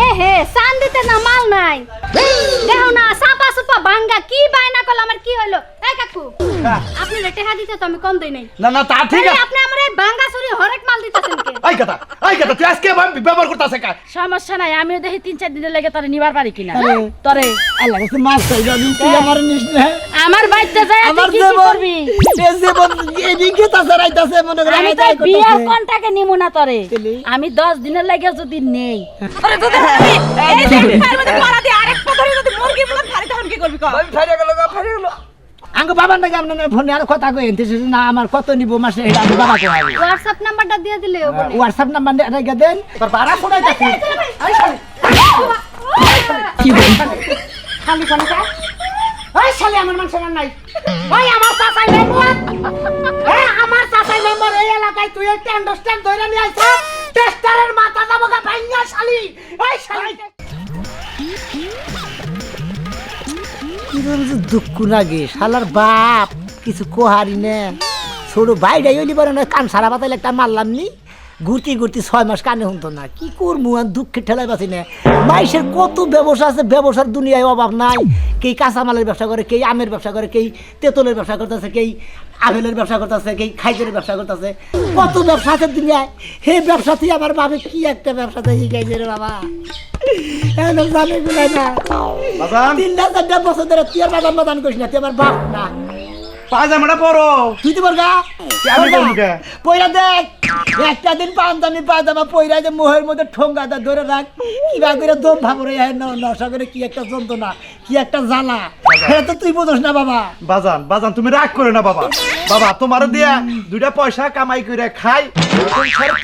এ হে চান্দিতে না মাল নাই। দেখো না সাপা সুপা ভাঙ্গা কি বায়না করল আমার কি হলো এই কাকু আপনি টেহা দিতে তো আমি কম দেই নাই। না না তা ঠিক আছে। আপনি আমার এই ভাঙ্গা চুরি হরেক মাল দিতেছেন কথা এই কথা তুই আজকে ভাবে ব্যবহার করতেছে কা? সমস্যা নাই আমিও দেখি তিন চার দিনের লেগে তোরে নিবার পারি কিনা। তরে। আল্লাহ কাছে মাছ চাই যাবি তুই আমার নিস না। আমার বাড়িতে যাই আমার কি কি করবি? জীবন এদিকে তাছে রাইতাছে মনে করে আমি আয় তো বিয়ার কোনটাকে নিমু না তরে। আমি দশ দিনের লেগে যদি নেই। আঙ্গ বাবার নাকি আপনার ফোনে আর কথা কই এনতেছে না আমার কত নিব মাসে এটা আমি বাবা কই হোয়াটসঅ্যাপ নাম্বারটা দিয়ে দিলে হোয়াটসঅ্যাপ নাম্বার রেখে দেন তোর বাড়া ফোন আইতাছে খালি কোন কা ওই শালি আমার মান সম্মান নাই। ওই আমার চাচাই মেম্বার। এই আমার চাচাই মেম্বার এই এলাকায় তুই একটা আন্ডারস্ট্যান্ড ধরে নিয়ে আইছ টেস্টারের মাথা দাবগা ভাঙিয়া শালি। ওই শালি। কিছু কোহারি নে ছোট ভাই ডাই হইলি পারে না কান সারা পাতাইলে একটা মারলাম নি। ঘুরতি ঘুরতি ছয় মাস কানে শুনতো না। কি করব আর দুঃখের ঠেলায় বাঁচি না। মাইসের কত ব্যবসা আছে ব্যবসার দুনিয়ায় অভাব নাই। কেই কাঁচামালের ব্যবসা করে কেই আমের ব্যবসা করে কেই তেঁতুলের ব্যবসা করতেছে কেই আপেলের ব্যবসা করতেছে কেই খাইজের ব্যবসা করতেছে। কত ব্যবসা আছে দুনিয়ায়। সেই ব্যবসাতেই আমার বাবে কি একটা ব্যবসাতে শিখাইছে রে বাবা। না। বাজান তিনটা চারটা বছর ধরে তুই আর বাদাম বাদান করিস না তুই আমার বাপ না। পায়জামাটা পরো। তুই তো বলগা আমি বলব কে? পয়রা দেখ। একটা দিন পান্তানি পায়জামা পয়রা যে মোহের মধ্যে ঠোঙ্গাটা ধরে রাখ। কিবা করে দম ভাবরে নশা করে কি একটা যন্ত্রণা কি একটা জ্বালা। এটা তো তুই বোঝস না বাবা। বাজান বাজান তুমি রাগ করে না বাবা। বাবা তোমার দিয়া দুইটা পয়সা কামাই করে খাই।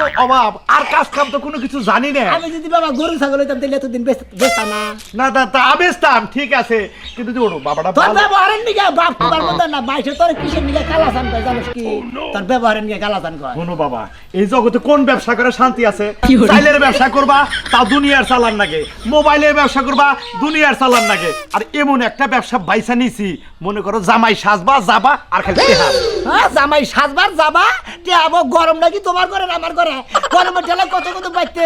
তো অভাব। আর কাজ কাম তো কোনো কিছু জানি না। আমি যদি বাবা গরু ছাগল হইতাম তাহলে এতদিন বেচতা না। না না তা আবেস্তাম ঠিক আছে। কিন্তু ওঠো বাবাটা তোর ব্যবহারের নিকে বাপ তোমার মধ্যে না বাইশে তোর কিসের নিকে কালাসান কয় জানিস কি? তোর ব্যবহারের নিকে কালাসান কয় শোনো বাবা এই জগতে কোন ব্যবসা করে শান্তি আছে? চাইলের ব্যবসা করবা তাও দুনিয়ার চালান লাগে মোবাইলের ব্যবসা করবা দুনিয়ার চালান লাগে আর এমন একটা ব্যবসা বাইসা নিছি মনে করো জামাই সাজবা যাবা আর খালি। হ্যাঁ জামাই সাজবার যাবা তে আবার গরম নাকি তোমার ঘরে আমার ঘরে? গরমের ঠেলা কত কত বাইতে।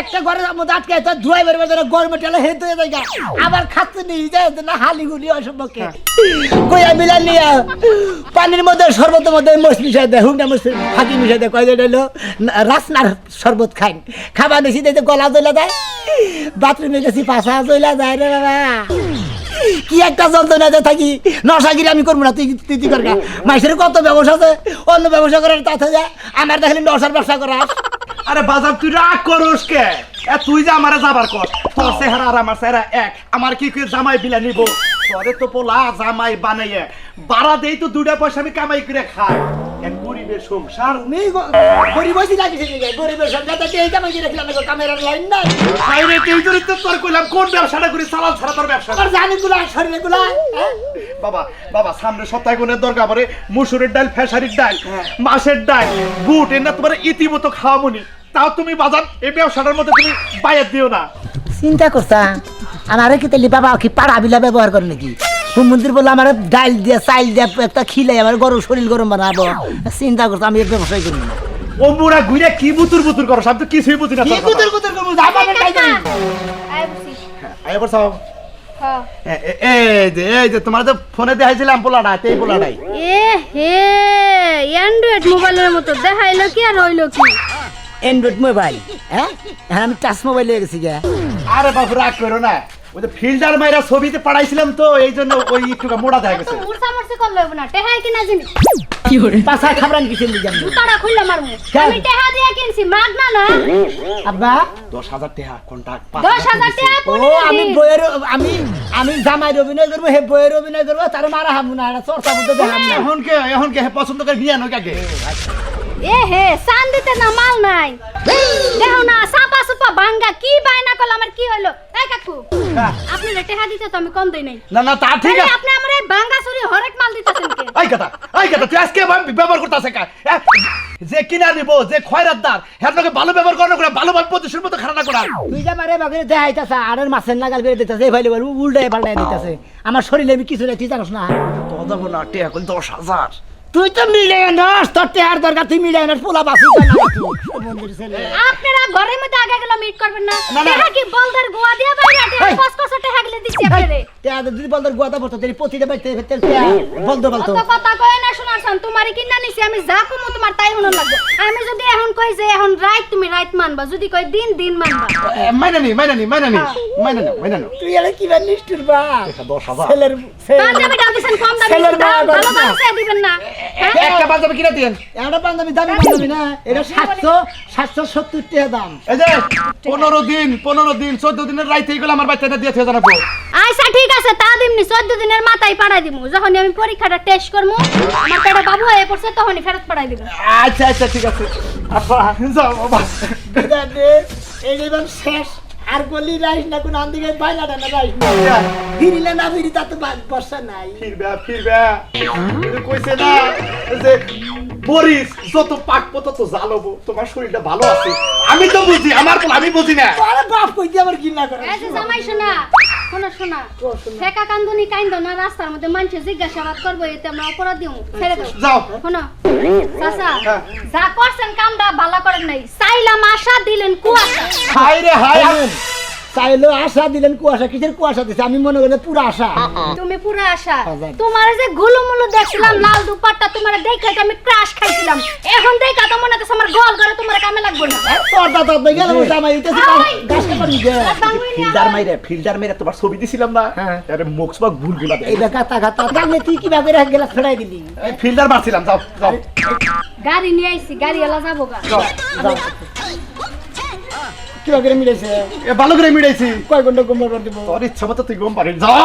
একটা ঘরের মধ্যে আটকে আছে ধুয়াই বেরবে ধরে গরমের ঠেলা হেঁটে হয়ে যায় আবার খাচ্ছে নিয়ে যায় না হালি গুলি অসম্পর্কে কইয়া মিলা নিয়া পানির মধ্যে শরবতের মধ্যে মস মিশাই দেয় হুকনা মস ফাঁকি মিশাই দেয় কয় হলো রাসনার শরবত খাইন। খাবার বেশি দিতে গলা জ্বলা যায় বাথরুমে গেছি পাশা জ্বলা যায় রে বাবা। কি একটা যন্ত্রণাতে থাকি, নশাগিরি আমি করব না, তুই তুই তুই কর মাইসের কত ব্যবসা আছে, অন্য ব্যবসা করার তাতে যা, আমার দেখলি নশার ব্যবসা করা। আরে বাজার, তুই রাগ করস কে? তুই যে আমারে যাবার কর। তোর চেহারা আর আমার চেহারা এক, আমার কি করে জামাই বিলা নিব? তোরে তো পোলা জামাই বানাইয়ে। বাড়া দেই তো দুটা পয়সা আমি কামাই করে খাই। এক গরিবের সংসার। তুমি গরিবই লাগিছে গরিবের সঙ্গে তো এই কামাই করে রাখলাম না ক্যামেরার লাইন নাই। বাইরে তুই যদি তো তোর কইলাম কোন ব্যবসাটা করি? চালাল ছাড়া তোর ব্যবসা জানি গুলা শরীরে গুলা বাবা বাবা সামনে সপ্তাহে দরকার পড়ে মুসুরের ডাল ফেসারির ডাল মাছের ডাল বুট এনে তোমার ইতিমতো খাওয়ামুনি। তাও তুমি বাজার এই ব্যবসাটার মধ্যে তুমি বাইরে দিও না। চিন্তা করছা আমার কি তাহলে বাবা কি পাড়া বিলা ব্যবহার করে নাকি? মন্দির বলে আমার ডাল দিয়ে চাইল দিয়ে একটা খিলাই আমার গরম শরীর গরম বানাবো। চিন্তা করছ আমি ব্যবসায় করি না। ও মুড়া ঘুরে কি বুতুর বুতুর করো? সব তো কিছুই বুঝি না কি তোর কথা। কুতুর কুতুর করব? যাবানের তাই করি আই বুঝছি আয় এবার হ্যাঁ এই যে এই যে তোমার যে ফোনে দেখাইছিলাম পোলাটা এই পোলাটাই এ হে অ্যান্ড্রয়েড মোবাইলের মতো দেখাইলো কি আর হইল কি? অ্যান্ড্রয়েড মোবাইল হ্যাঁ? হ্যাঁ আমি টাচ মোবাইল হয়ে গেছি গে। আরে বাবু রাগ করো না। ওই যে ফিল্টার মাইরা ছবিতে পাঠাইছিলাম তো এই জন্য ওই একটু মোড়া দেখা গেছে। মুরসা মুরসি করল হবে না টেহাই কিনা জিনিস পাশা খাবরান কিসের লিগে আমি? জুতাটা খুললে মারমু? আমি টেহা দিয়ে কিনছি মাগনা না আব্বা? দশ হাজার টাকা কন্টাক্ট দশ হাজার ও আমি। বইয়ের আমি আমি জামাইয়ের অভিনয় করব হে বইয়ের অভিনয় করব তার মারা হামু না এটা চর্চা করতে দেখাম না। এখন কে এখন কে পছন্দ করে বিয়ে নয় কাকে? এ হে চান্দিতে না মাল নাই। দেখো না সাপা সুপা ভাঙ্গা কি বায়না করল আমার কি হলো এই কাকু আপনি টেহা দিতে তো আমি কম দেই নাই। না না তা ঠিক আছে। আপনি আমার এই ভাঙ্গা চুরি হরেক মাল দিতেছেন কে? এই কথা এই কথা তুই আজকে আমি ব্যবহার করতেছে কা? যে কিনা নিব যে খয়রাতদার হ্যাঁ তোকে ভালো ব্যবহার করানো করে ভালোভাবে প্রতিশোধ মতো খারাপ করা তুই যে মারে বাগরে দেখাইতাছে মাছের নাগাল বেড়ে দিতেছে এই ভাইলে বল উল্টায় পাল্টায় দিতেছে। আমার শরীরে আমি কিছু নাই তুই জানোস না। তো দেবো না টেয়া কইল দশ হাজার। তুই তো মিলে নস তোর টেহার দরকার তুই মিলে নস পোলা বাসি মন্দির ছেলে। আপনারা ঘরের মধ্যে আগে গেলে মিট করবেন না। টেহা কি বলদের গোয়া দিয়া বাইরে টেহা। কস কস টেহা গেলে দিছি আপনারে। টেহার যদি বলতো গোয়াদা পড়তো তুই প্রতিটা বাইতে ফেলতে বলতো বলতো। অত কথা কয় না শোনাছান তোমারে কিনা নিছি আমি যা কমু তোমার তাই হনো লাগবে। আমি যদি এখন কই যে এখন রাইট তুমি রাইট মানবা যদি কই দিন দিন মানবা। মাইনা নি মাইনা নি মাইনা নি মাইনা নি মাইনা নি তুই এলে কি বা নিষ্ঠুর বা? দশ হাজার ছেলের পাঞ্জাবি কম ছেলের দাম। দিবেন না। হ্যাঁ? একটা পাঞ্জাবি কিনে দিন। এটা পাঞ্জাবি দামি পাঞ্জাবি না এটা সাতশো সাতশো সত্তর টাকা দাম। এই যে পনেরো দিন পনেরো দিন চোদ্দ দিনের রাইতে এইগুলো আমার বাচ্চাটা দিয়ে জানাব। আচ্ছা ঠিক আছে তা দিমনি চোদ্দ দিনের মাথায় পাঠাই দিমু। যখন আমি পরীক্ষাটা টেস্ট করব আমার পেটে বাবু হয়ে পড়ছে তখনই ফেরত পাঠাই দিব। আচ্ছা আচ্ছা ঠিক আছে। আপা যাও বাবা। এই শেষ। আর গলি রাইস না কোন আন্দিকে বাইলাটা না রাইস না। ফিরিলে না ফিরি তা তো বর্ষা নাই। ফিরবে ফিরবে। কইছে না যে বরিস যত পাকবো তত জ্বালবো তোমার শরীরটা ভালো আছে। আমি তো বুঝি আমার তো আমি বুঝি না। আরে বাপ কই দিয়ে আমার না করে? জামাই শোনা শোনা। শোনা। ফেকা কান্দুনি কাইন্দ না রাস্তার মধ্যে মানুষ জিজ্ঞাসাবাদ করব এতে আমরা অপরাধ দিও ছেড়ে দাও। যাও। শোনো। চাচা হ্যাঁ। যা করছেন কামটা ভালো করেন নাই। চাইলাম আশা দিলেন কুয়াশা। হাই রে হাই চাইলো আশা দিলেন কুয়াশা কিসের কুয়াশা দিছে? আমি মনে করি পুরো আশা। তুমি পুরো আশা। তোমার যে গুলুমুলু দেখছিলাম লাল দুপাট্টা তোমার দেখে তো আমি ক্রাশ খাইছিলাম। এখন দেখা তো মনে হচ্ছে আমার গোল করে তোমার কামে লাগবে না। তোর দেখে গেল জামাই উঠেছে আই! গাছ কাটি ফিল্টার মাইরে ফিল্টার মাইরে তোমার ছবি দিছিলাম না? হ্যাঁ। আরে মুখ সব ভুলগুলা। এই গাতা গাতা গালে তুই কি ভাবে রেখে গেলা ফেরাই দিলি? ফিল্টার মারছিলাম যাও যাও। গাড়ি নিয়ে আইছি গাড়ি এলা যাব গা। যাও। যাও। কি এ ভালো করে মিড়াইছি কয় ঘণ্টা ঘুমাবার দিব? তোর ইচ্ছা মতো তুই গম পারিস যাও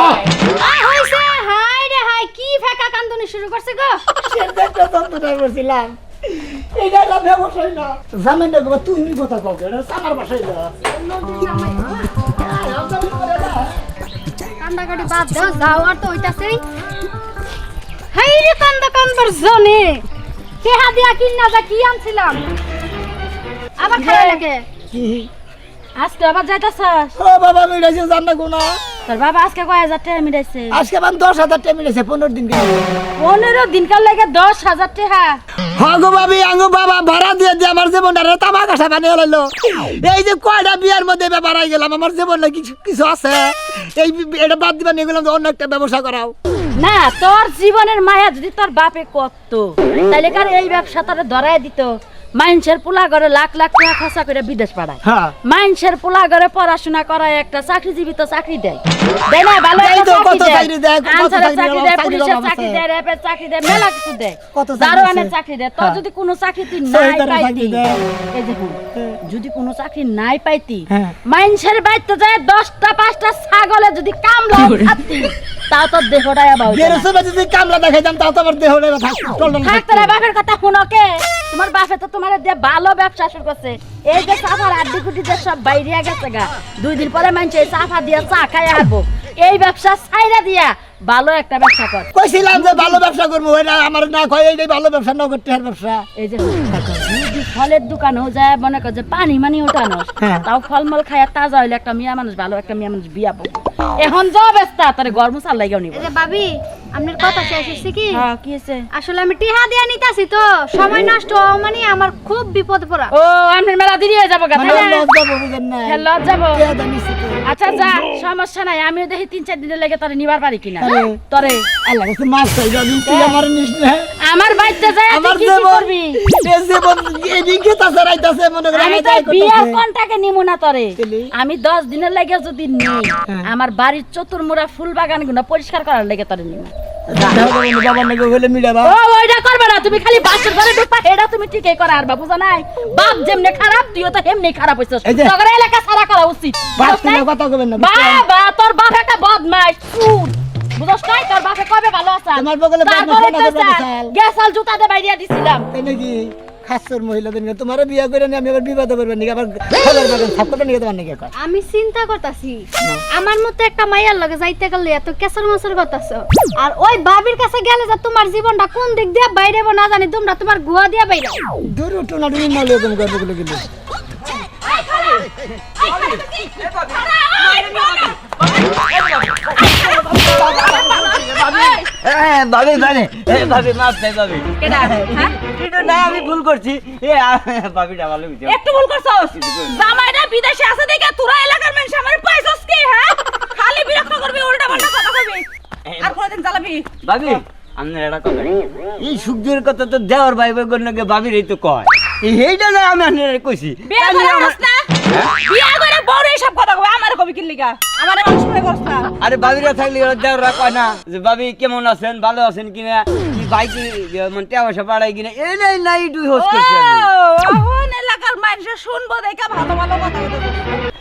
আই হইছে হাই রে হাই কি ফেকা কান্দুনি শুরু করছে গো? সেটা তন্ত্রটা করছিলাম। এইটা একটা ব্যবসায় না। জামেন না বাবা তুমি কথা কও এটা আমার বাসায় না। কান্দাকাটি বাদ দাও যাও আর তো হইতাছেই হাই রে কান্দা কান্দর জনে। কেহা দিয়া কিনা যা কি আনছিলাম? আবার খাওয়া লাগে। কি? আজকে আবার যাইতাছস? ও বাবা মিলেছে জান না কোনা তোর বাবা আজকে কয় হাজার টাকা মিলাইছে আজকে আমার দশ হাজার টাকা মিলেছে পনেরো দিন পনেরো দিনকার লাগে দশ হাজার টাকা। হগো ভাবি আঙ্গো বাবা ভাড়া দিয়ে দিয়ে আমার জীবনটা তামাক আসা বানিয়ে লাইলো। এই যে কয়টা বিয়ার মধ্যে ব্যাপার হয়ে গেলাম আমার জীবনে কিছু কিছু আছে? এই এটা বাদ দিবা নিয়ে গেলাম অন্য একটা ব্যবসা করাও। না তোর জীবনের মায়া যদি তোর বাপে করতো তাহলে কার এই ব্যবসা তারা ধরাই দিত? মাইনসের পোলা ঘরে লাখ লাখ টাকা খরচা করে বিদেশ পাঠায়। হ্যাঁ। মাইনসের পোলা ঘরে পড়াশোনা করায় একটা চাকরিজীবী তো চাকরি দেয়। দেয় না ভালো দেয় কত চাকরি দেয়, কত চাকরি দেয়, পুলিশের চাকরি দেয় র্যাবের চাকরি দেয় মেলা কিছু দেয়। কত চাকরি দারোয়ানের চাকরি দেয় তোর হ্যাঁ। যদি কোনো চাকরি তুই নাই পাইতি। এই দেখুন যদি কোনো চাকরি নাই পাইতি হ্যাঁ। মাইনসের বাড়িতে যায় দশটা পাঁচটা ছাগলে যদি কামলা খাতি তাও তোর দেহটাই আবার বেরোসে যদি কামলা দেখাইতাম তাও তো আমার থাকতে বাপের কথা শুনো কে? তোমার বাপে তো তোমার দিয়ে ভালো ব্যবসা শুরু করছে। এই যে চাফার আড্ডি কুটি যে সব বাইরে গেছে গা। দুই দিন পরে মানছে এই চাফা দিয়ে চা খাই আসব এই ব্যবসা ছাইরা দিয়া ভালো একটা ব্যবসা কর। কইছিলাম যে ভালো ব্যবসা করব এটা আমার না কয় এইটাই ভালো ব্যবসা নগদ টেহার ব্যবসা। এই যে ফলের দোকানেও যায় মনে কর যে পানি মানি ওঠানো। হ্যাঁ। তাও ফলমূল খাইয়া তাজা হইলে একটা মিয়া মানুষ ভালো একটা মিয়া মানুষ বিয়া এখন যা ব্যস্ত তারে গরম চাল লাগিও নিব। এই ভাবি আপনার কথা শেষ হচ্ছে কি? হ্যাঁ কি হয়েছে? আসলে আমি টিহা দিয়া নিতাছি তো। সময় নষ্ট মানে আমার খুব বিপদ পড়া। ও আপনার মেলা দেরি হয়ে যাব গা মানে হ্যাঁ, লজ যাব। আচ্ছা যা সমস্যা নাই। আমিও দেখি তিন চার দিনের লেগে তোরে নিবার পারি কিনা। তরে। আল্লাহ কাছে মাছ চাই যাবি তুই আমার নিস না। আমার বাড়িতে যাই আমার কি করবি? এই জীবন এদিকে তাছে রাইতাছে মনে করে আমি আমি তো তাই বিয়ার কোনটাকে নিমু না তরে? আমি দশ দিনের লেগে যদি নিই হ্যাঁ। আমার বাড়ির চতুর্মুড়া ফুল বাগানগুলো পরিষ্কার করার লেগে তরে নিমু। তুমি খালি বাসের ঘরে ঢুকবা এটা তুমি ঠিকই করা আর বাবু জানাই বাপ যেমনি খারাপ তুইও তো হেমনি খারাপ হইছিস। এলাকা সারা করা উচিত কথা কবেন না বাবা তোর বাপ একটা চুর। বুঝছ নাই? তোর বাপে কবে ভালো আছে? তোমার বগলে না করবে জুতা দিয়ে বাইরিয়া দিছিলাম। তাই নাকি? খাসর মহিলাদের নিয়ে তোমার বিয়ে করে আমি আবার বিবাদ করবেন নাকি আবার খবর বাগান সব কথা নিয়ে তোমার নাকি আমি চিন্তা করতাছি আমার মতো একটা মাইয়ার লগে যাইতে গেলে এত কেসর মসর করতাছ আর ওই বাবির কাছে গেলে যে তোমার জীবনটা কোন দিক দিয়ে বাইরে না জানি তোমরা তোমার গুয়া দিয়ে বাইরে দূর টোনা টুনি মলে তুমি করবে গুলো কিন্তু ভাবি ভাবি এ, ভাবি মাফ চাই ভাবি কেডা হ্যাঁ কিন্তু না আমি ভুল করছি এ ভাবিটা ভালো বুঝছ একটু ভুল করছস জামাইটা বিদেশে আছে দেখে তোরা এলাকার মানুষ আমার পাইছস কি হ্যাঁ খালি বিরক্ত করবি উল্টা পাল্টা কথা কইবি আর কোনদিন জ্বালাবি ভাবি আপনার একটা কথা এই সুখদের কথা তো দেওয়ার ভাই ভাই গণ্যকে ভাবির এই তো কয়। এই- এইটা না আমি আপনার কইছি। বিয়া করে বিয়া করে বড় সব কথা কই আমার কবি কি লিগা আমার মানুষ মনে করছ না। আরে ভাবিরা থাকলে ওরা দেওয়ারা কয় না। যে ভাবি কেমন আছেন? ভালো আছেন কিনা? কি ভাই কি মানে টাকা পয়সা পাড়াই কিনা? এই নাই নাই তুই হোস্ট করছি এখন এলাকার মানুষ শুনব দেখা ভালো ভালো কথা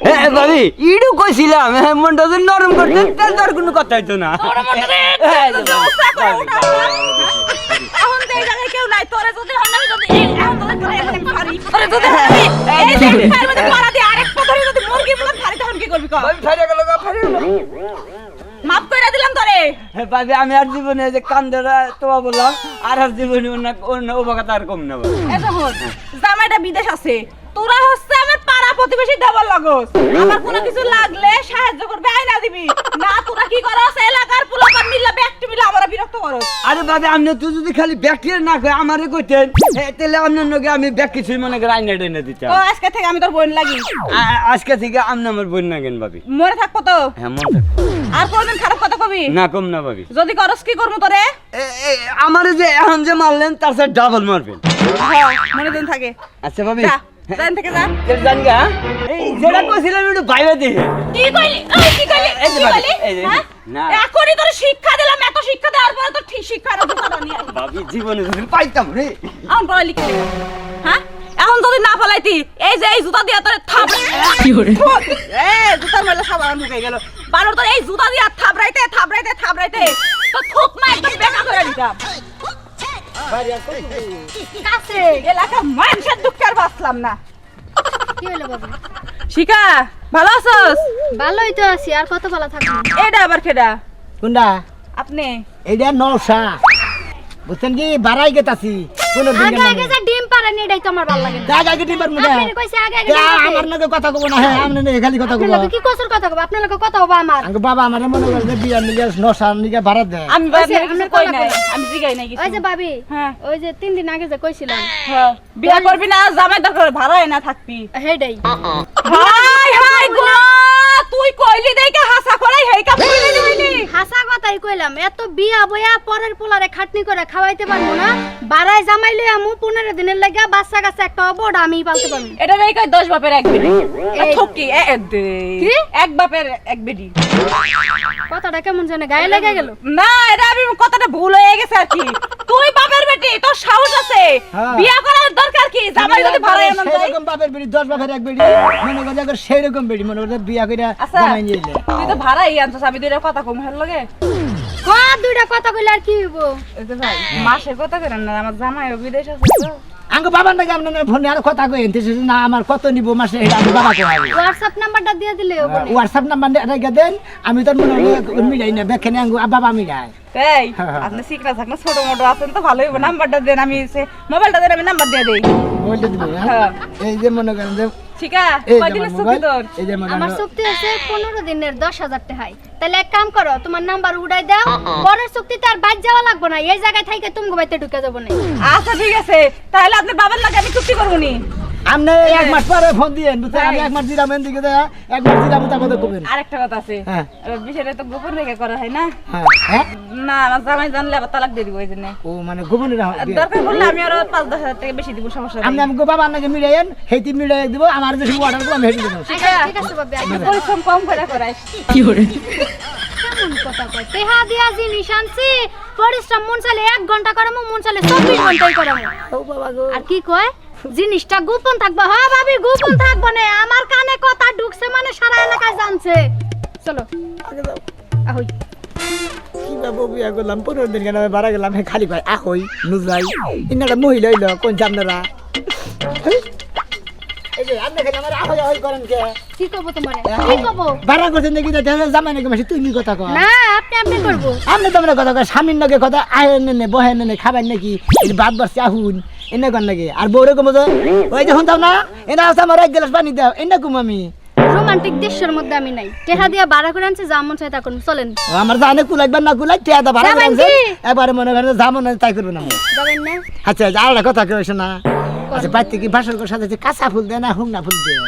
হ্যাঁ ভাবি ইডু কইছিলাম হ্যাঁ মনটা যদি নরম করতে তাহলে কোনো কথা হইতো না। হ্যাঁ, এখন তো এই জায়গায় কেউ নাই তোরে যদি আমি যদি এখন তোরে তোরে আমি পারি। তোরে যদি আমি এই যে আমি পায়ের মধ্যে পাড়া দিয়ে আরেক পা ধরে যদি মুরগি বলে ফাড়ি তখন কি করবি কর ফাইরে গেল গা, ফাইরে গেল। মাফ করে দিলাম তোরে। ভাবি আমি আর জীবনে যে কান্দরা তোমা বললাম আর আর জীবনে অন্য অন্য উপকার আর কম না ভাবি। এই শোন, জামাইটা বিদেশ আছে। তোরা হচ্ছে আমার পাড়া প্রতিবেশী দেবর লাগস। আমার কোনো কিছু লাগলে সাহায্য করবে আইনা দিবি। না তোরা কি করস এলাকার পোলাপান মিল্লা মিল্লা আমরা বিরক্ত করস আরে ভাবি আপনি তুই যদি খালি না কই আমারে কইতেন। তাহলে আপনার নগে আমি ব্যাক কিছুই মনে করে আইনা টেনে দিতাম। ও আজকে থেকে আমি তোর বোন লাগি। আজকে থেকে আপনি আমার বোন ভাবি? মনে থাকব তো? হ্যাঁ মন থাক। আর কোনদিন খারাপ কথা কবি? না কম না ভাবি। যদি করস কি করব তোরে? আমারে যে এখন যে মারলেন তার সাথে ডাবল মারবেন। হ্যাঁ, মনে দিন থাকে। আচ্ছা ভাবি। জান থেকে যা। এর জানি গা, এই যেটা কইছিলাম একটু বাইরে দিয়ে কি কইলি? ওই কি কইলি? এই কি কইলি? হ্যাঁ? না। এখনই তোর শিক্ষা দিলাম এত শিক্ষা দেওয়ার পরে তো ঠিক শিক্ষা আর দুটো ভাবি জীবনে যদি পাইতাম রে। এখন পড়া লিখে হ্যাঁ? এখন যদি না ফলাইতি এই যে এই জুতা দিয়া তোর থাপ কি করে এ জুতার মেলে সব ঢুকে গেল। তোর এই জুতা দিয়া থাবড়াইতে থাবড়াইতে থাবড়াইতে তো থুক মা একদম বেকা করে দিতাম কাছে এলাকা মানুষের দুঃখের বাঁচলাম না। কি হলো বাবু? শিকা ভালো আছস? ভালোই তো আছি আর কত ভালো থাকব? এটা আবার খেডা? কোনটা আপনি? এইটা নলসা বুঝছেন কি? বাড়াই গেতাছি কোনো আগে যে ডিম পারেন এটাই তো আমার ভালো লাগে না। আগে আগে টিপার মুদে আপনি কইছে আগে আগে আমার নাকি কথা কব না হ্যাঁ আপনি খালি কথা কব। লগে কি কসুর কথা কব? আপনার লগে কথা হব আমার। আঙ্গ বাবা আমার মনে করে যে বিয়ার নিগে নশা নিগে ভাড়া দেয়। আমি ওই যে, আপনার কিছু আপনার কই নাই আমি জিগাই নাই ওই যে ভাবি হ্যাঁ। ওই যে তিন দিন আগে যে কইছিলাম। হ্যাঁ, বিয়া করবি না জামাই দরকার ভাড়ায় না থাকবি। হেডাই হাই হাই গো! তুই কইলি দেইকে হাসা করাই হেই কাপ কইলি দিবি হাসা কথাই কইলাম এত বিয়া বইয়া পরের পোলারে খাটনি করে খাওয়াইতে পারব না। বাড়াই জামাইলে আমু পনেরো দিনের লাগে বাচ্চা কাছে একটা ওটা আমি পালতে পারব। এটা দেই কই 10 বাপের এক বেডি এই- থকি এ এ দে। কি? এক বাপের এক বেডি কথাটা কেমন জানে গায়ে লেগে গেল? না এটা আমি কথাটা ভুল হয়ে গেছে আর কি। তুই বাপের বেটি তোর সাহস আছে? হ্যাঁ। বিয়া করার দরকার কি? জামাই যদি ভাড়ায় বাপের বেড়ি দশ বাপের এক বেড়ি। মনে করে যে সেই রকম বেড়ি মনে করে বিয়া করে জামাই নিয়ে এলে তুই তো ভাড়াই আনছস আমি দুইটা কথা কম হেল লগে। কয়া দুইটা কথা কইলে আর কি হইব? এই মাসের কথা করেন না আমার জামাই বিদেশ আছে তো। আঙ্গ বাবার নাকি আপনার ফোনে আর কথা কই এনতে না আমার কত নিব মাসে এটা আমি বাবা কই হোয়াটসঅ্যাপ নাম্বারটা দিয়ে দিলে হব নি। হোয়াটসঅ্যাপ নাম্বার রেখে দেন আমি তো মনে হয় মিলাই না বেখানে আঙ্গ বাবা মিলাই এই হ্যাঁ, হ্যাঁ। আপনি সিকরা থাকলে ছোট মোটো আছেন তো ভালোই হবে নাম্বারটা দেন আমি সে মোবাইলটা দেন আমি নাম্বার দিয়ে দেই মোবাইলটা দিব হ্যাঁ? হ্যাঁ। এই যে মনে করেন যে ঠিক? কয়দিনের ছুটি তোর? আমার চুক্তি আছে পনেরো দিনের দশ হাজার টাকায়। তাহলে এক কাম করো তোমার নাম্বার উড়াই দাও পরের চুক্তিতে আর বাইর যাওয়া লাগবে না। এই জায়গায় থাইকে তুমি বাইতে ঢুকে যাব না। আচ্ছা ঠিক আছে। তাহলে আপনি বাবার লাগে আমি চুক্তি করব নি? আপনি এক মাস পরে ফোন দিয়েন আমি এক মাস দিলাম এন দিকে দেয়া, এক মাস দিলাম কবেন। আরেকটা কথা আছে। হ্যাঁ। বিষয়টা তো গোপন রেখে করা হয় না? হ্যাঁ। হ্যাঁ? না আমার জামাই জানলে আবার তালাক দিয়ে দিব ওই জন্য। ও মানে গোপনে রাখ দরকার পড়লে আমি আরও পাঁচ দশ হাজার টাকা বেশি দিব সমস্যা আপনি নেই আমাকে বাবা আপনাকে মিলাইয়েন হেইতি মিলাই দিব আমার যে অর্ডার করলাম হেঁটে দেবো আচ্ছা, ঠিক আছে বাবা একটু পরিশ্রম কম করে কেমন কথা কয়? তেহা দিয়া জিনিস আনছি পরিশ্রম মন চালে এক ঘণ্টা করামো মন চালে চব্বিশ ঘন্টাই করামো। আর কি কয়? জিনিসটা গোপন থাকবে। হ্যাঁ ভাবি গোপন থাকবে না। আমার কানে কথা ঢুকছে মানে সারা এলাকায় জানছে। চলো। আহই। কি বাবু বিয়া করলাম পনেরো দিন কেন বাড়া গেলাম? খালি পাই আহই নুজাই। ইনারা মহিলা হইল কোন আপনারা এই যে আপনি খালি আমার আহই আহই কি? করব তোমার? কি করব? বাড়া করছেন নাকি? জামাই নাকি মাসি তুই কথা না আপনি আপনি করব। আপনি তো কথা স্বামীর নাকি কথা নে বহে নে খাবার নাকি? বাদ বাড়ছে আহুন। এনে কর লাগে আর বউরে কমো ওই যে শুনতাম না? এনে আসাম আমার এক গ্লাস পানি দাও এনে কম আমি। রোমান্টিক দৃশ্যের মধ্যে আমি নাই। টেহা দিয়া বাড়া করে আনছে যা মন চাই তা করুন চলেন। আমার জানে কুলাইবার না কুলাই টেহা দা ভাড়া যাবেন আনছে। এবারে মনে করেন জামন তাই করবে না যাবেন না? আচ্ছা আচ্ছা, আর কথা কেউ না। আচ্ছা পাইতে কি ভাষার করে সাথে কাঁচা ফুল দেয় না হুংনা ফুল দেয়?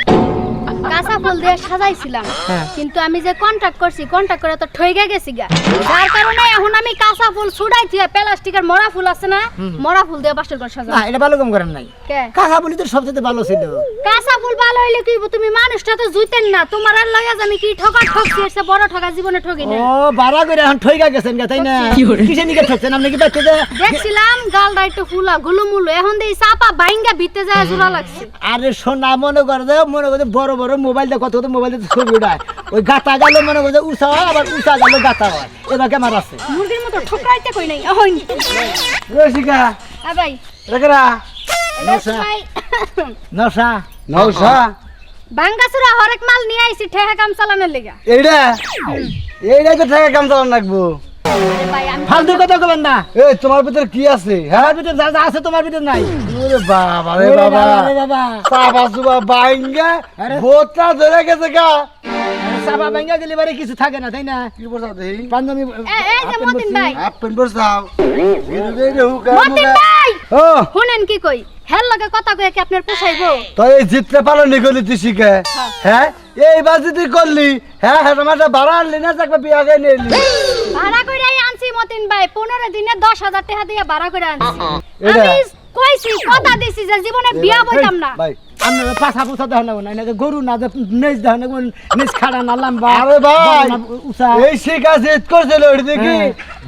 কাঁচা ফুল দিয়ে সাজাইছিলাম। হ্যাঁ। কিন্তু আমি যে কন্টাক্ট করছি কন্টাক্ট করে তো ঠইগে গেছি গা। যার কারণে এখন আমি কাঁচা ফুল ছুড়াই দিয়ে প্লাস্টিকের মরা ফুল আছে না মরা ফুল দিয়ে বাসর ঘর না এটা ভালো কম করেন নাই। কে? কাঁচা ফুলই তো সবচেয়ে ভালো ছিল। কাঁচা ফুল ভালো হইলে কি তুমি মানুষটা তো জুইতেন না। তোমার আর লয়া আমি কি ঠকা ঠকছি এসে বড় ঠকা জীবনে ঠকি না ও বাড়া করে এখন ঠইকা গেছেন গা তাই না? কিসে নিকে ঠকছেন? আপনি কি বাচ্চা দেখছিলাম গালটা একটু ফুলা গুলুমুলু। এখন দিয়ে চাপা বাইঙ্গা ভিতে যায় জোড়া লাগছে। আরে সোনা মনে করে মনে করে বড় বড় মোবাইল দিয়ে কত কত মোবাইল দিয়ে ছবি উঠায় ওই গাতা গেল মনে করে উষা হয় আবার উষা গেল গাতা হয়। এবার কেমন আছে। মুরগির মতো ঠোকরাইতে কই নাই রসিকা আ ভাই। নশা নশা হরেক মাল নিয়ে আইছি ঠেহা কাম চালানোর লেগা। এইটা এইটা তো টাকা কাম চালান আমি ফালতু কথা কবেন না। এই তোমার ভিতরে কি আছে হ্যাঁ? ভিতরে যা যা আছে তোমার ভিতরে নাই। ওরে বাবা রে বাবা। বাবা বাবা। বাবা বাইঙ্গা। ভোটটা ধরে গেছে গা। সাবা ভাঙ্গা গেলে বারে কিছু থাকে না তাই না? কি বলছো দেই পাঞ্জাবি এই যে মতিন ভাই। হাফ প্যান্ট হুকা মতিন ভাই! ও। শুনেন কি কই? হেল লগে কথা কই কি আপনার পোষাইবো তো এই জিততে পারলি নি করলি তুই শিখে। হ্যাঁ। এইবার যদি করলি হ্যাঁ হ্যাঁ তোমার ভাড়া আনলি না থাকবে বিয়া গাই নিলি ভাড়া কইরাই আনছি মতিন ভাই 15 দিনে 10000 টাকা দিয়ে ভাড়া করে আনছি। আমি কইছি কথা দিছি যে জীবনে বিয়া বইতাম না। ভাই। আমরা পাছা পুছা দেহ না না এনাকে গরু না যে নেজ দেহ না নেজ খাড়া না লাম্বা আরে ভাই এই শিখা জিত করছিল ওই দেখি।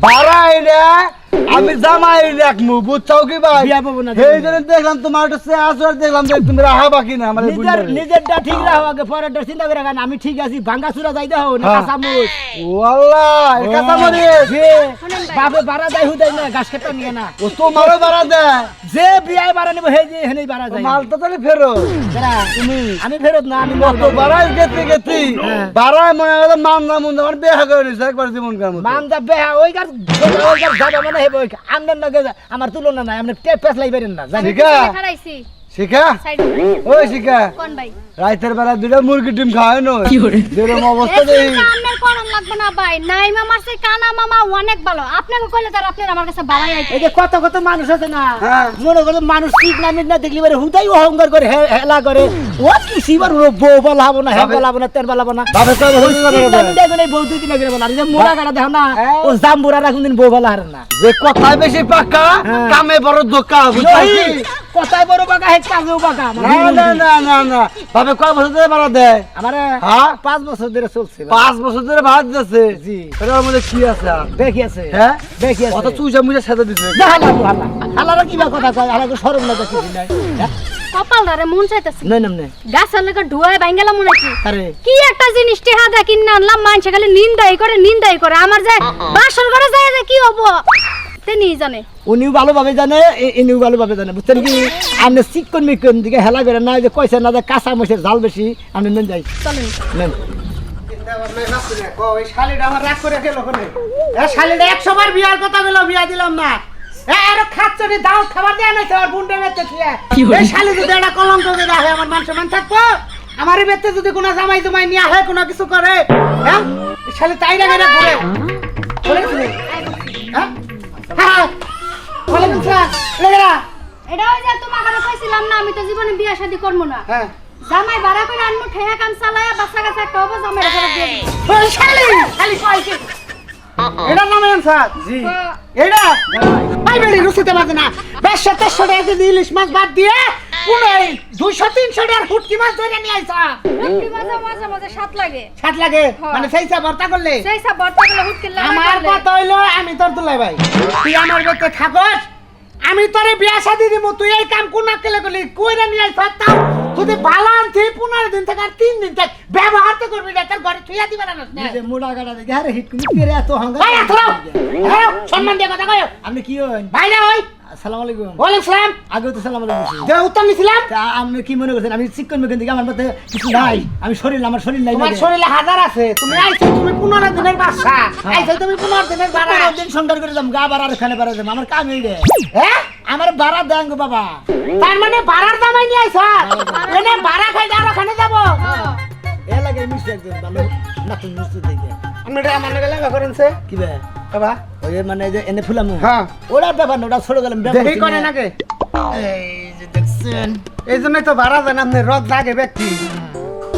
ভাড়া আইলে আমি জামাই রাখমু বুঝছাও কি ভাই? বিয়া পাবো না, এই জন্য দেখলাম তোমার একটু সে আসর দেখলাম যে তুমি না আমার নিজের নিজেরটা ঠিক রাখো আগে পরেরটা চিন্তা করে রাখেন আমি ঠিক আছি ভাঙ্গা চূড়া যাই দেহ না হ্যাঁ। কাঁচা মুখ ও আল্লাহ বাপে বাড়া দেয় হুদাই না গাছ কেটে নিয়ে না। ও তোমারও ভাড়া দেয়? যে বিয়ায় বাড়া নিব হে যে হেনেই বাড়া যায়। মাল তো তাহলে ফেরো কেরা? আমি ফেরত না আমি কত বাড়াই গেতে গেতি হ্যাঁ। মনে হয় মান না মন আমার বেহা করে নিছে একবার জীবন কার মতো মান দা বেহা ওই গার ওই গার যাবে মানে হেব ওই আমনের নগে আমার তুলনা নাই আপনি টেপ পেছ লাইবেন না জানি শিখা খাড়াইছি। শিখা? ওই শিখা। রাইতের বেলা দুটা মুরগি ডিম খাওয়াই নয়। যেরকম অবস্থা দেই আপনার করণ লাগবে না ভাই। নাই মামার সে কানা মামা অনেক ভালো। আপনাকে কইলে তার আপনার আমার কাছে ভালাই আইতে এই যে কত কত মানুষ আছে না হ্যাঁ। মনে করে মানুষ ঠিক না না দেখলি বারে হুদাই অহংকার করে হেলা করে। ও কি সিবার বউ বলাবো না হে বাবে- বলাবো না তের বলাবো না। বউ দুই দিন আগে বলা আর যে মোড়া কাটা দেখো না হ্যাঁ। ও জাম্বুরা রাখুন দিন বউ বলা হারে না। যে কথায় বেশি পাকা হ্যাঁ। কামে বড় দোকা কথাই বড় বাঁকা হে কাজেও বাঁকা না না না না না। বাপে কয় বছর ধরে ভাড়া দেয়? আমার হ্যাঁ? পাঁচ বছর ধরে চলছে পাঁচ বছর ধরে ভাড়া দিতেছে? জি। এটার মধ্যে কি আছে দেখি আছে। হ্যাঁ? দেখি আছে। কত চুইচা মুইচা সাথে দিছে। হালা হালা হালারা কিবা কথা কয়? হালা সরম না দেখি নাই। হ্যাঁ? কপাল ধরে মন চাইতেছে। নাই নাম নাই। গাছের লেগে ধুয়ায় ভাঙ্গেলাম মনে কি আরে। কি একটা জিনিস টেহা আনলাম মানুষে খালি নিন্দাই করে নিন্দাই করে। আমার যে বাসর ঘরে যায় যে কি হব? তিনি জানে। উনিও ভালোভাবে জানে এ- ইনিও ভালোভাবে জানে। বুঝছেন কি? আপনি চিকন মিকন দিকে হেলা করে না যে কইছে না যে কাঁচা মশের ঝাল বেশি আপনি নেন যাই। চলেন। নেন। শালিটা আমার বেতে শালি যদি একটা কলঙ্ক করে রাখে আমার মান সম্মান থাকব? যদি কোনো জামাই জমাই নিয়ে আহে কোনো কিছু করে হ্যাঁ? শালি তাই রাখে ঘুরে এটা ওই যে তোমার কাছে কইছিলাম না আমি তো জীবনে বিয়া শাদি করব না। হ্যাঁ। জামাই ভাড়া করে আনমু ঠেয়া কাম চালায়া বাচ্চা কাছে একটা হব জামাই রেখে দিয়ে দিবো। ওই শালি! শালি নাম জি। হ্যাঁ। এটা ভাই বেড়ি রুচিতে মাঝে না। বেশ তেরশো টাকা দিয়ে ইলিশ মাছ বাদ দিয়ে পুনই দুইশো তিনশো টাকার ফুটকি মাছ ধরে নিয়ে আইসা। হুটকি মাঝে মাঝে মাঝে সাত লাগে। সাত লাগে? হ্যাঁ। মানে সেই সব ভর্তা করলে? সেই সব বর্তা গুলো হুটকি লাগে আমার কথা হইল আমি তোর তুলাই ভাই। তুই আমার বেতে থাকস আমি তোরে বিয়া শাদি দিব তুই এই কাম কোন কেলে করলি? কইরা নিয়ে আইসা তাও যদি ভালো আনছি পনেরো দিন থেকে আর তিন দিন থেকে ব্যবহার তো করবি না তোর ঘরে থুইয়া দিবে না। না নিজে মোড়া কাটা দেখে আরে হিট কুমি পেরে এত ভাই আথরাও সম্মান দিয়ে কথা কয় আপনি কি হন ভাই না ওই আসসালামু আলাইকুম। ওয়ালাইকুম সালাম। আগেও তো সালাম আলাইকুম যে উত্তর নিছিলাম। আপনি কি মনে করছেন? আমি চিকন মিকন দিকে আমার মধ্যে কিছু নাই। আমি শরীর আমার শরীর নাই তোমার শরীরে হাজার আছে। তুমি আইছো তুমি পনেরো দিনের বাচ্চা আইছো তুমি পনেরো দিনের বাড়া। পনেরো দিন সংসার করে যাম। গা বাড়ার খানে বাড়া যাম। আমার কাম এই রে। হ্যাঁ? আমার বাড়া দেন গো বাবা। তার মানে ভাড়ার দামাই নিয়ে আইছো? এনে খাই আর ওখানে যাব? এ লাগে মিশছে একজন ভালো দেখে। এটা আমার লাগে লাগা করেন কি বে? বাবা ওই মানে যে এনে ফুলাম। হ্যাঁ। ওরা ব্যাপার না ওটা ছোট গেলাম দেখি করে নাকি? এই যে দেখছেন। এই জন্যই তো ভাড়া দেন আপনি রদ লাগে ব্যক্তি।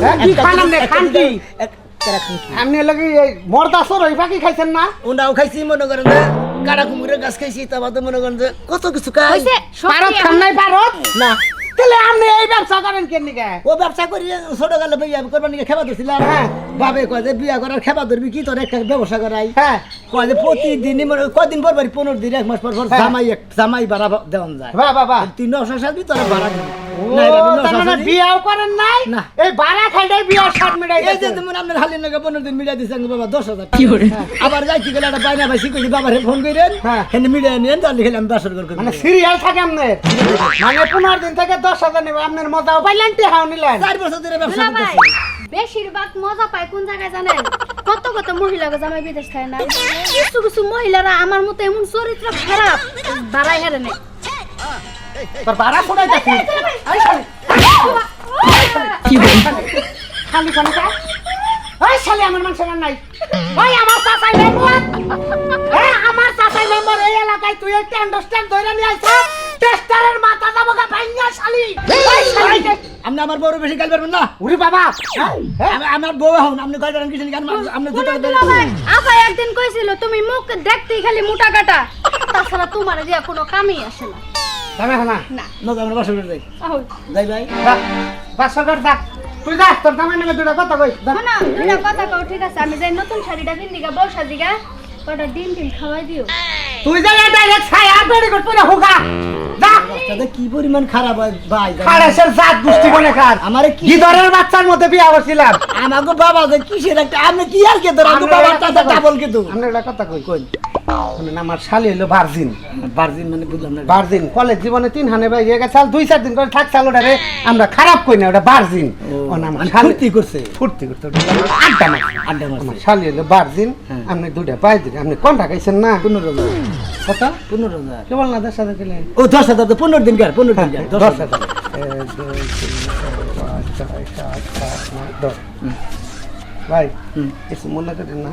হ্যাঁ কি খান আপনি? খান কি? আপনি লাগে এই মর্দা ওই পাখি খাইছেন না? ওনাও খাইছি মনে করেন যে কাটা কুমুরের গাছ খাইছি তারপর তো মনে করেন যে কত কিছু খাই। খান নাই না। তাহলে আপনি এই ব্যবসা করেন কেন নিকে? ও ব্যবসা করি ছোট গেলে আমি করবার খেবা ধরছিলাম হ্যাঁ। বাবে কয় যে বিয়া করার খেবা ধরবি কি তোর একটা ব্যবসা করাই? হ্যাঁ। কয় যে প্রতিদিনই মনে কদিন পর বাড়ি পনেরো দিন এক মাস পর পর হ্যাঁ। জামাই এক জামাই ভাড়া দেওয়ান যায়। বাহ বাহ বাহ। তুই নশো সাজবি তোর ভাড়া দিবি। মানে সাজবি। বিয়াও করেন নাই? না। এই ভাড়া খাইটাই বিয়ার শার্ট মিটাই এই যে তুমি আপনার হালির নাকি পনেরো দিন মিলিয়ে দিচ্ছেন বাবা দশ হাজার কি আবার যাইতে গেলে একটা বাইনা ভাই শিখেছি বাবার ফোন করেন হ্যাঁ। হেন মিলিয়ে তাহলে খেলে আমি বাসর করে মানে সিরিয়াল থাকে আপনার? মানে পনেরো দিন থেকে দশ হাজার নেবে আপনার মজাও পাইলেন টেহাও নিলেন। চার বছর ধরে ব্যবসা ভাই বেশিরভাগ মজা পায় কোন জায়গায় জানেন? কত কত মহিলা জামাই বিদেশ থাকে না? কিছু কিছু মহিলারা আমার মতো এমন চরিত্র খারাপ দাঁড়াই হারে নেই। তোর ভাড়া কোথায় যাচ্ছি খালি খালি ওই শালি। আমার মানুষ নাই। ওই আমার চাচাই মেম্বার। আমার চাচাই মেম্বার এই এলাকায় তুই একটা আন্ডারস্ট্যান্ড ধরে নিয়ে আইছ টেস্টারের মাথা দাবো গা ভাইঙ্গা শালি। আপনি আমার বড় বেশি গাল পারবেন না। উরি বাবা। হ্যাঁ? আমি- আমার বউ হন আপনি গাল পারেন কিছু আপনি দুটো আপা একদিন কইছিল তুমি মুখ দেখতেই খালি মোটা কাটা। তাছাড়া তোমার দিয়া কোনো কামই আসে না। দামে না না। নক আমরা বাসর করে যাই যাই ভাই। বাসা কর যা। তুই যা তোর দামে নেবে দুটা কথা কই। শোনো দুটা কথা কও ঠিক আছে। আমি যাই নতুন শাড়িটা কিন দিগা বউসা দিগা কটা ডিম টিম খাওয়াই দিও। তুই যা ডাইরেক্ট ছায়া বেড়ে কর তুই হুগা যা তাতে কি পরিমাণ খারাপ হয়? ভাই জানেন? জাত দুষ্টি কোনে কার। আমারে কি গিদরের বাচ্চার মধ্যে বিয়া করছিলাম। আমাকে বাবা যে কিসের একটা আপনি কি আর কে ধর আমাকে আমরা বাবা একটা তাতে কথা ডাবল কে তো আমরা একটা কথা কই। কই? আমার শালি হলো ভার্জিন। বার্জিন মানে বুঝলাম না। ভার্জিন কলেজ জীবনে তিন হানে ভাই গেছে দুই চার দিন করে থাক ওটারে আমরা খারাপ কই না ওটা ভার্জিন। ও নাম মানে ফুর্তি করছে। ওটা হলো আড্ডা আড্ডা আমার মারছে শালি হলো ভার্জিন হ্যাঁ। আপনি দুটা পাই দিন আপনি কোনটা খাইছেন না? পনেরো হাজার কত পনেরো হাজার। কেবল না দশ হাজার দিলেন ও দশ হাজার তো পনেরো দিন কার পনেরো দিন কার দশ দশ হাজার। এক দুই তিন চার পাঁচ ছয় সাত আট নয় দশ ভাই কিছু মনে করেন না?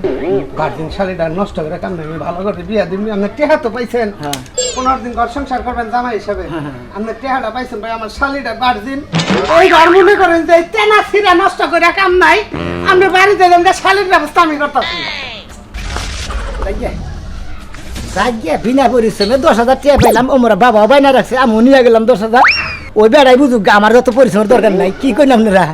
ভার্জিন শাড়িটা নষ্ট করে কাম আমি ভালো করে বিয়া দিবি আপনি টেহা তো পাইছেন। হ্যাঁ। পনেরো দিন ঘর সংসার করবেন জামাই হিসাবে। হ্যাঁ, হ্যাঁ। আপনি টেহাটা পাইছেন ভাই আমার শালিটা ভার্জিন ওই ঘর মনে করেন যে তেনা সিরা নষ্ট করে কাম নাই আপনি বাড়িতে দেন শালির ব্যবস্থা আমি করতেছি রাজ্যে বিনা পরিশ্রমে দশ হাজার টাকা পেলাম, ওমরা বাবা বাইনা রাখছে, আমিও নিয়ে গেলাম দশ হাজার। ওই বেড়াই বুঝুক আমার যত পরিশ্রমের দরকার নাই, কি করলাম আপনারা?